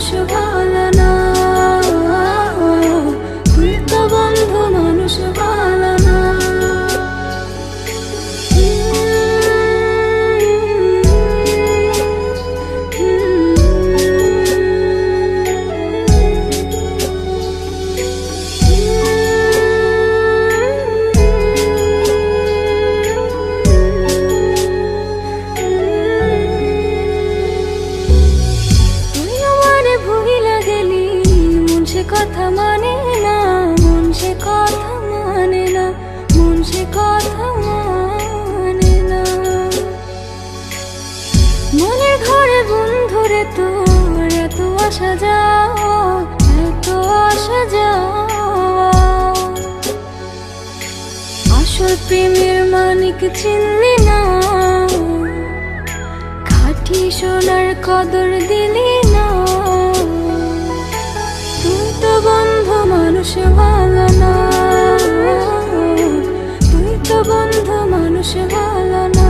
বন্ধু মানুষ আসা যাওয়া আসল প্রেমের মানিক চিনলি না। খাঁটি সোনার কদর দিলি না। তুই তো বন্ধু, মানুষ ভালো না। তুই তো বন্ধু, মানুষ ভালো না।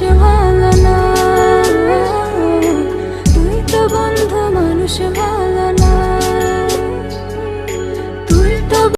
না তুই